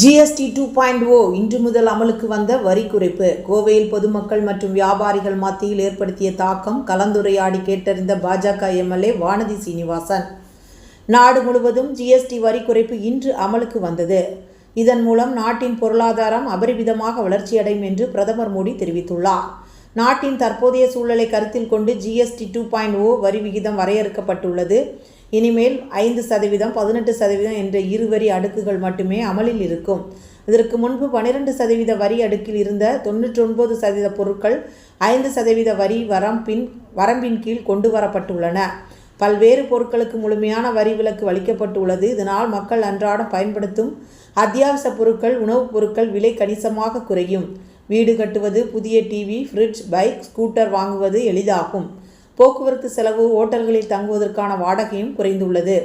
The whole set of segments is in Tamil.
ஜிஎஸ்டி டூ பாயிண்ட் ஓ இன்று முதல் அமலுக்கு வந்த வரி குறைப்பு. கோவையில் பொதுமக்கள் மற்றும் வியாபாரிகள் மத்தியில் ஏற்படுத்திய தாக்கம் கலந்துரையாடி கேட்டறிந்த பாஜக எம்எல்ஏ வானதி சீனிவாசன். நாடு முழுவதும் ஜிஎஸ்டி வரி குறைப்பு இன்று அமலுக்கு வந்தது. இதன் மூலம் நாட்டின் பொருளாதாரம் அபரிமிதமாக வளர்ச்சியடையும் என்று பிரதமர் மோடி தெரிவித்துள்ளார். நாட்டின் தற்போதைய சூழலை கருத்தில் கொண்டு ஜிஎஸ்டி டூ பாயிண்ட் ஓ வரி விகிதம் வரையறுக்கப்பட்டுள்ளது. இனிமேல் ஐந்து சதவீதம் பதினெட்டு சதவீதம் என்ற இரு வரி அடுக்குகள் மட்டுமே அமலில் இருக்கும். இதற்கு முன்பு பன்னிரண்டு சதவீத வரி அடுக்கில் இருந்த தொண்ணூற்றொன்பது சதவீத பொருட்கள் ஐந்து சதவீத வரி வரம்பின் வரம்பின் கீழ் கொண்டு வரப்பட்டுள்ளன. பல்வேறு பொருட்களுக்கு முழுமையான வரி விலக்கு அளிக்கப்பட்டுள்ளது. இதனால் மக்கள் அன்றாடம் பயன்படுத்தும் அத்தியாவசிய பொருட்கள் உணவுப் பொருட்கள் விலை கணிசமாக குறையும். வீடு கட்டுவது புதிய டிவி ஃப்ரிட்ஜ் பைக் ஸ்கூட்டர் வாங்குவது எளிதாகும். போக்குவரத்து செலவு ஓட்டல்களில் தங்குவதற்கான வாடகையும் குறைந்துள்ளது.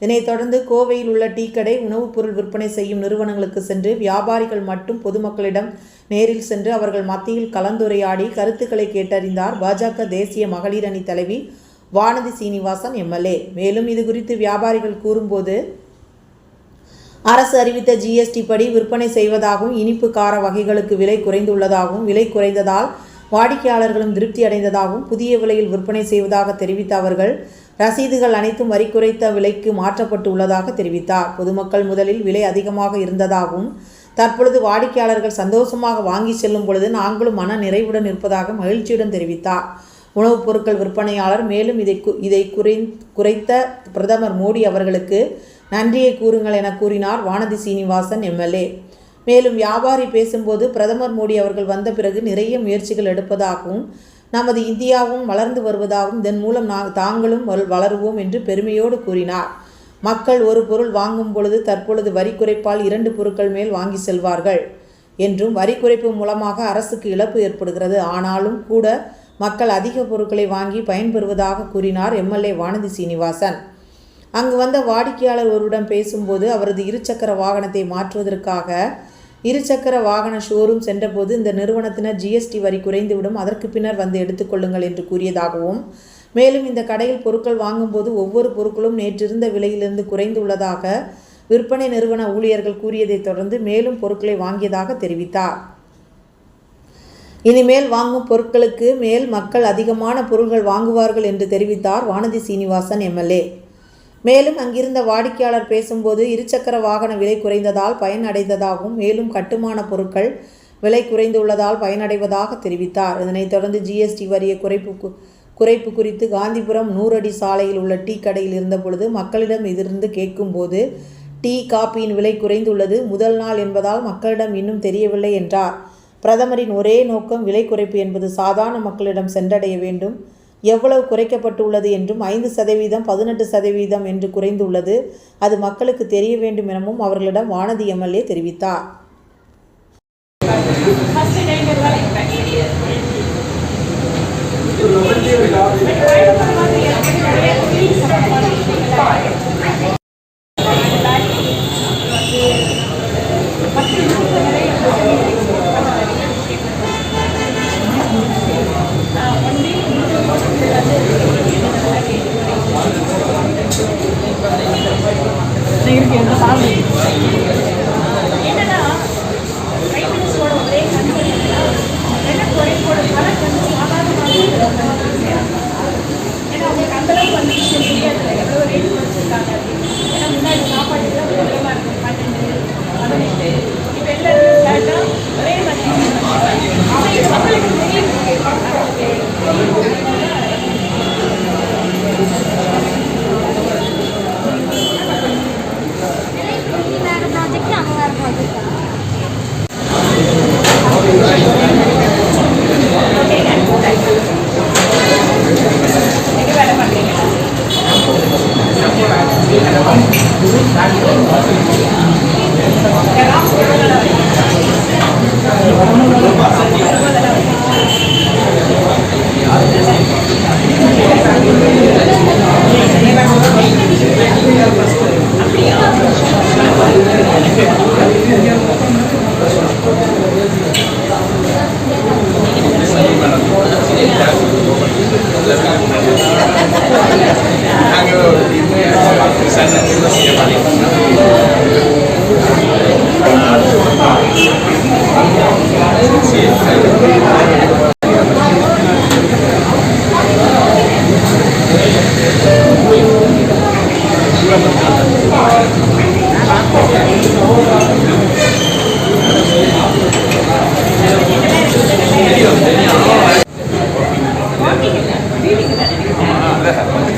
இதனைத் தொடர்ந்து கோவையில் உள்ள டீ கடை உணவுப் பொருள் விற்பனை செய்யும் நிறுவனங்களுக்கு சென்று வியாபாரிகள் மற்றும் பொதுமக்களிடம் நேரில் சென்று அவர்கள் மத்தியில் கலந்துரையாடி கருத்துக்களை கேட்டறிந்தார் பாஜக தேசிய மகளிர் அணி தலைவி வானதி சீனிவாசன் எம்எல்ஏ மேலும் இது குறித்து வியாபாரிகள் கூறும்போது அரசு அறிவித்த ஜிஎஸ்டி படி விற்பனை செய்வதாகவும் இனிப்பு கார வகைகளுக்கு விலை குறைந்துள்ளதாகவும் விலை குறைந்ததால் வாடிக்கையாளர்களும் திருப்தி அடைந்ததாகவும் புதிய விலையில் விற்பனை செய்வதாக தெரிவித்த அவர்கள் ரசீதுகள் அனைத்தும் வரி குறைத்த விலைக்கு மாற்றப்பட்டு உள்ளதாக தெரிவித்தார். பொதுமக்கள் முதலில் விலை அதிகமாக இருந்ததாகவும் தற்பொழுது வாடிக்கையாளர்கள் சந்தோஷமாக வாங்கி செல்லும் பொழுது நாங்களும் மன நிறைவுடன் இருப்பதாக மகிழ்ச்சியுடன் தெரிவித்தார். உணவுப் பொருட்கள் விற்பனையாளர் மேலும் இதை கு இதை குறை குறைத்த பிரதமர் மோடி அவர்களுக்கு நன்றியை கூறுங்கள் என கூறினார் வானதி சீனிவாசன் எம்எல்ஏ மேலும் வியாபாரி பேசும்போது பிரதமர் மோடி அவர்கள் வந்த பிறகு நிறைய முயற்சிகள் எடுப்பதாகவும் நமது இந்தியாவும் வளர்ந்து வருவதாகவும் இதன் மூலம் நா தாங்களும் வளருவோம் என்று பெருமையோடு கூறினார். மக்கள் ஒரு பொருள் வாங்கும் பொழுது தற்பொழுது வரி குறைப்பால் இரண்டு பொருட்கள் மேல் வாங்கி செல்வார்கள் என்றும் வரி குறைப்பு மூலமாக அரசுக்கு இழப்பு ஏற்படுகிறது. ஆனாலும் கூட மக்கள் அதிக பொருட்களை வாங்கி பயன்பெறுவதாக கூறினார் எம்எல்ஏ வானதி சீனிவாசன். அங்கு வந்த வாடிக்கையாளர் ஒருவரிடம் பேசும்போது அவரது இருசக்கர வாகனத்தை மாற்றுவதற்காக இருசக்கர வாகன ஷோரூம் சென்றபோது இந்த நிறுவனத்தினர் ஜிஎஸ்டி வரி குறைந்துவிடும். அதற்கு பின்னர் வந்து எடுத்துக்கொள்ளுங்கள் என்று கூறியதாகவும் மேலும் இந்த கடையில் பொருட்கள் வாங்கும்போது ஒவ்வொரு பொருட்களும் நேற்றிருந்த விலையிலிருந்து குறைந்துள்ளதாக விற்பனை நிறுவன ஊழியர்கள் கூறியதைத் தொடர்ந்து மேலும் பொருட்களை வாங்கியதாக தெரிவித்தார். இனிமேல் வாங்கும் பொருட்களுக்கு மேல் மக்கள் அதிகமான பொருட்கள் வாங்குவார்கள் என்று தெரிவித்தார் வானதி சீனிவாசன் எம்எல்ஏ மேலும் அங்கிருந்த வாடிக்கையாளர் பேசும்போது இருசக்கர வாகன விலை குறைந்ததால் பயனடைந்ததாகவும் மேலும் கட்டுமான பொருட்கள் விலை குறைந்துள்ளதால் பயனடைவதாக தெரிவித்தார். இதனைத் தொடர்ந்து ஜிஎஸ்டி வரிய குறைப்பு குறைப்பு குறித்து காந்திபுரம் நூறடி சாலையில் உள்ள டீ கடையில் இருந்தபொழுது மக்களிடம் இதிலிருந்து கேட்கும்போது டீ காபியின் விலை குறைந்துள்ளது முதல் நாள் என்பதால் மக்களிடம் இன்னும் தெரியவில்லை என்றார். பிரதமரின் ஒரே நோக்கம் விலை குறைப்பு என்பது சாதாரண மக்களிடம் சென்றடைய வேண்டும். எவ்வளவு குறைக்கப்பட்டுள்ளது என்றும் ஐந்து சதவீதம் பதினெட்டு சதவீதம் என்று குறைந்துள்ளது. அது மக்களுக்கு தெரிய வேண்டும் எனவும் அவர்களிடம் வானதி எம்எல்ஏ தெரிவித்தார். என்னன்னா Thank you. آه، آه، لا.